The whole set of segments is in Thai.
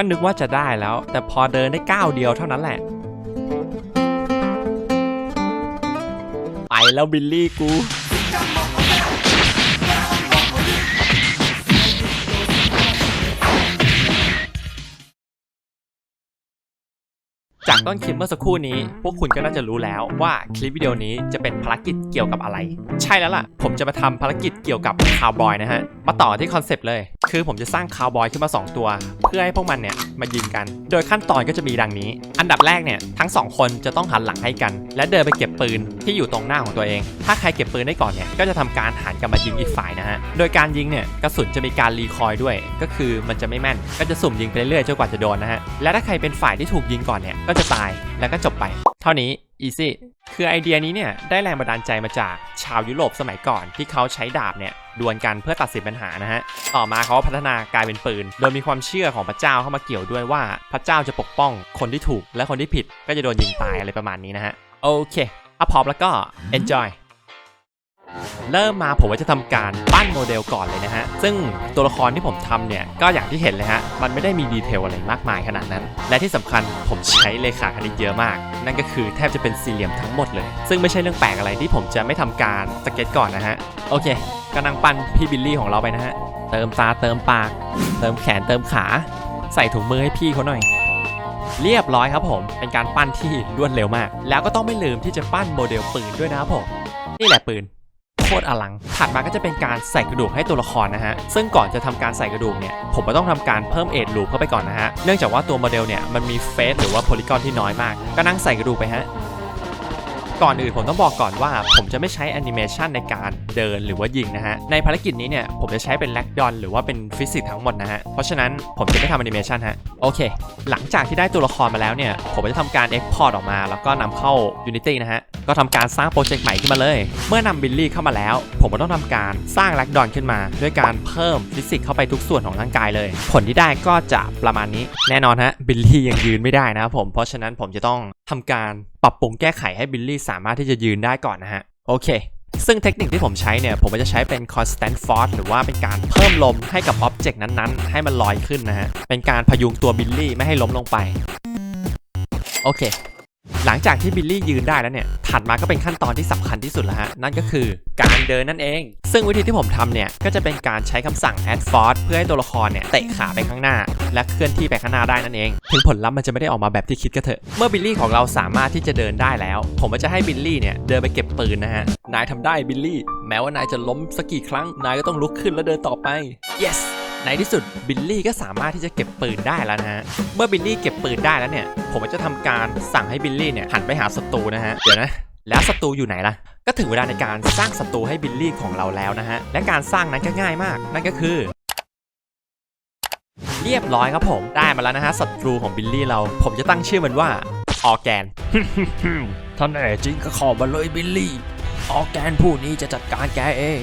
ก็นึกว่าจะได้แล้ว แต่พอเดินได้ก้าวเดียวเท่านั้นแหละ ไปแล้วบิลลี่กูจากต้นคลิปเมื่อสักครู่นี้ พวกคุณก็น่าจะรู้แล้วว่าคลิปวิดีโอนี้จะเป็นภารกิจเกี่ยวกับอะไร ใช่แล้วล่ะ ผมจะมาทำภารกิจเกี่ยวกับคาวบอยนะฮะ มาต่อที่คอนเซปต์เลย คือผมจะสร้างคาวบอยขึ้นมา 2 ตัว เพื่อให้พวกมันเนี่ยมายิงกัน โดยขั้นตอนก็จะมีดังนี้ อันดับแรกเนี่ยทั้งสองคนจะต้องหันหลังให้กัน และเดินไปเก็บปืนที่อยู่ตรงหน้าของตัวเอง ถ้าใครเก็บปืนได้ก่อนเนี่ยก็จะทำการหันกลับมายิงอีกฝ่ายนะฮะ โดยการยิงเนี่ยกระสุนจะมีการรีคอยด้วย ก็คือมันจะไม่แม่น ก็จะสุ่มยิงไปเรื่อยๆจนกว่าจะโดนนะฮะ และถ้าใครเป็นฝ่ายที่ถูกยิงก่อนเนี่ยก็จะตายแล้วก็จบไป เท่านี้ อีซี่คือไอเดียนี้เนี่ยได้แรงบันดาลใจมาจากชาวยุโรปสมัยก่อนที่เขาใช้ดาบเนี่ยดวลกันเพื่อตัดสินปัญหานะฮะ ต่อมาเขาพัฒนากลายเป็นปืน โดยมีความเชื่อของพระเจ้าเข้ามาเกี่ยวด้วยว่าพระเจ้าจะปกป้องคนที่ถูกและคนที่ผิดก็จะโดนยิงตายอะไรประมาณนี้นะฮะ โอเคอะพร้อมแล้วก็ enjoy เริ่มมาผมว่าจะทำการปั้นโมเดลก่อนเลยนะฮะ ซึ่งตัวละครที่ผมทำเนี่ย ก็อย่างที่เห็นเลยฮะ มันไม่ได้มีดีเทลอะไรมากมายขนาดนั้น และที่สำคัญผมใช้เลขาคณิตเยอะมาก นั่นก็คือแทบจะเป็นสี่เหลี่ยมทั้งหมดเลย ซึ่งไม่ใช่เรื่องแปลกอะไรที่ผมจะไม่ทำการสเก็ตก่อนนะฮะ โอเคกำลังปั้นพี่บิลลี่ของเราไปนะฮะ เติมตาเติมปาก เติมแขนเติมขา ใส่ถุงมือให้พี่เขาหน่อยเรียบร้อยครับผม เป็นการปั้นที่รวดเร็วมาก แล้วก็ต้องไม่ลืมที่จะปั้นโมเดลปืนด้วยนะครับผม นี่แหละปืน คตรอลัง ถัดมาก็จะเป็นการใส่กระดูกให้ตัวละครนะฮะ ซึ่งก่อนจะทำการใส่กระดูกเนี่ย ผมก็ต้องทำการเพิ่มเอทลูปเข้าไปก่อนนะฮะ เนื่องจากว่าตัวโมเดลเนี่ยมันมีเฟสหรือว่าโพลิกอนที่น้อยมาก ก็นั่งใส่กระดูกไปฮะ ก่อนอื่นผมต้องบอกก่อนว่า ผมจะไม่ใช้แอนิเมชันในการเดินหรือว่ายิงนะฮะ ในภารกิจนี้เนี่ยผมจะใช้เป็นแลกดอนหรือว่าเป็นฟิสิกส์ทั้งหมดนะฮะ เพราะฉะนั้นผมจะไม่ทำแอนิเมชันฮะ โอเค หลังจากที่ได้ตัวละครมาแล้วเนี่ย ผมจะทำการ Export ออกมา แล้วก็นำเข้า Unity นะฮะ ก็ทำการสร้างโปรเจกต์ใหม่ขึ้นมาเลย เมื่อนำบิลลี่เข้ามาแล้ว ผมก็ต้องทำการสร้างแลกดอนขึ้นมา ด้วยการเพิ่มฟิสิกส์เข้าไปทุกส่วนของร่างกายเลย ผลที่ได้ก็จะประมาณนี้ แน่นอนฮะบิลลี่ยังยืนไม่ได้นะครับผมเพราะฉะนั้นผมจะต้อง ทำการปรับปรุงแก้ไขให้บิลลี่สามารถที่จะยืนได้ก่อนนะฮะ โอเค ซึ่งเทคนิคที่ผมใช้เนี่ย ผมจะใช้เป็น constant force หรือว่าเป็นการเพิ่มลมให้กับอ็อบเจกต์นั้นๆ ให้มันลอยขึ้นนะฮะ เป็นการพยุงตัวบิลลี่ไม่ให้ล้มลงไป โอเค หลังจากที่บิลลี่ยืนได้แล้วเนี่ย ถัดมาก็เป็นขั้นตอนที่สำคัญที่สุดแล้วฮะ นั่นก็คือการเดินนั่นเอง ซึ่งวิธีที่ผมทำเนี่ย ก็จะเป็นการใช้คำสั่ง add force เพื่อให้ตัวละครเนี่ย เตะขาไปข้างหน้า และเคลื่อนที่ไปข้างหน้าได้นั่นเอง ถึงผลลัพธ์มันจะไม่ได้ออกมาแบบที่คิดก็เถอะ เมื่อบิลลี่ของเราสามารถที่จะเดินได้แล้ว ผมก็จะให้บิลลี่เนี่ยเดินไปเก็บปืนนะฮะ นายทำได้บิลลี่ แม้ว่านายจะล้มสักกี่ครั้ง นายก็ต้องลุกขึ้นแล้วเดินต่อไป yes ในที่สุดบิลลี่ก็สามารถที่จะเก็บปืนได้แล้วนะฮะ เมื่อบิลลี่เก็บปืนได้แล้วเนี่ย ผมจะทำการสั่งให้บิลลี่เนี่ยหันไปหาศัตรูนะฮะ เดี๋ยวนะ แล้วศัตรูอยู่ไหนล่ะ ก็ถึงเวลาในการสร้างศัตรูให้บิลลี่ของเราแล้วนะฮะ และการสร้างนั้นก็ง่ายมาก นั่นก็คือเรียบร้อยครับผมได้มาแล้วนะฮะศัตรูของบิลลี่เรา ผมจะตั้งชื่อมันว่าออแกนท่านแน่จริงก็ขอมาเลยบิลลี่ ออแกนผู้นี้จะจัดการแกเอง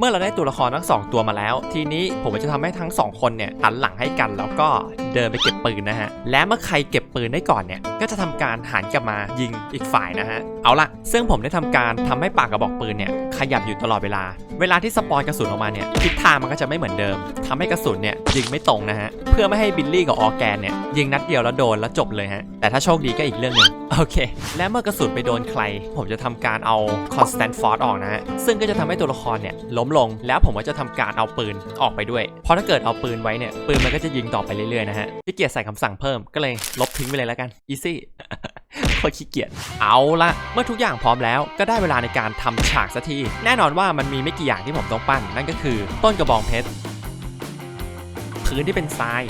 เมื่อเราได้ตัวละครทั้งสองตัวมาแล้ว ทีนี้ผมจะทำให้ทั้งสองคนเนี่ยหันหลังให้กันแล้วก็เดินไปเก็บปืนนะฮะ และเมื่อใครเก็บปืนได้ก่อนเนี่ย ก็จะทำการหันกลับมายิงอีกฝ่ายนะฮะ เอาละซึ่งผมได้ทำการทำให้ปากกระบอกปืนเนี่ยขยับอยู่ตลอดเวลา เวลาที่สปอยกระสุนออกมาเนี่ยทิศทางมันก็จะไม่เหมือนเดิมทำให้กระสุนเนี่ยยิงไม่ตรงนะฮะ เพื่อไม่ให้บิลลี่กับออแกนเนี่ยยิงนัดเดียวแล้วโดนแล้วจบเลยฮะ แต่ถ้าโชคดีก็อีกเรื่องหนึง โอเค และเมื่อกระสุนไปโดนใคร ผมจะทำการเอา constant force ออกนะฮะ ซึ่งก็จะทำให้ตัวละครเนี่ยล้มลง แล้วผมก็จะทำการเอาปืนออกไปด้วย เพราะถ้าเกิดเอาปืนไว้เนี่ย ปืนมันก็จะยิงต่อไปเรื่อยๆนะฮะขี้เกียจใส่คำสั่งเพิ่มก็เลยลบทิ้งไปเลยแล้วกัน easy โคตรขี้เกียจ เอาละเมื่อทุกอย่างพร้อมแล้วก็ได้เวลาในการทำฉากสักที แน่นอนว่ามันมีไม่กี่อย่างที่ผมต้องปั้น นั่นก็คือ ต้นกระบองเพชร พื้นที่เป็นทราย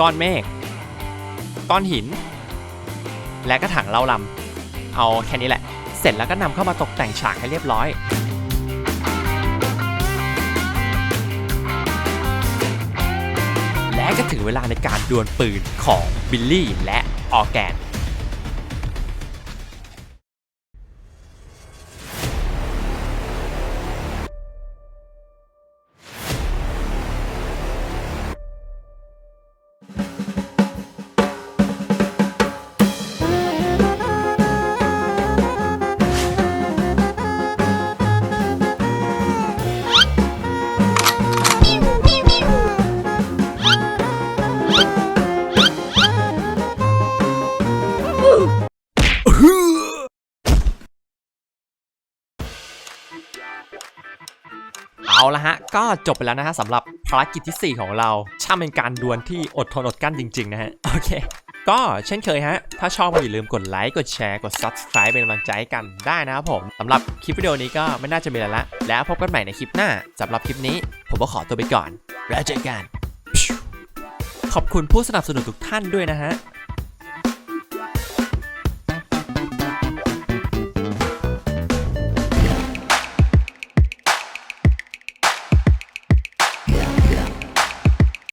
ก้อนเมฆ ก้อนหิน และก็ถังเหล้าลำเอาแค่นี้แหละ เสร็จแล้วก็นำเข้ามาตกแต่งฉากให้เรียบร้อยและก็ถึงเวลาในการดวลปืนของบิลลี่และออร์แกน เอาละฮะ ก็จบไปแล้วนะฮะสำหรับภารกิจทีสี่4 ของเรา ช่างเป็นการดวลที่อดทนอดกลั้นจริง ๆ นะฮะ โอเค ก็เช่นเคยฮะ ถ้าชอบก็อย่าลืมกดไลค์ กดแชร์ กด Subscribe เป็นกำลังใจกันได้นะครับผมสำหรับคลิปวิดีโอนี้ก็ไม่น่าจะมีอะไรละ แล้วพบกันใหม่ในคลิปหน้าสำหรับคลิปนี้ ผมก็ขอตัวไปก่อน แล้วเจอกัน ขอบคุณผู้สนับสนุนทุกท่านด้วยนะฮะ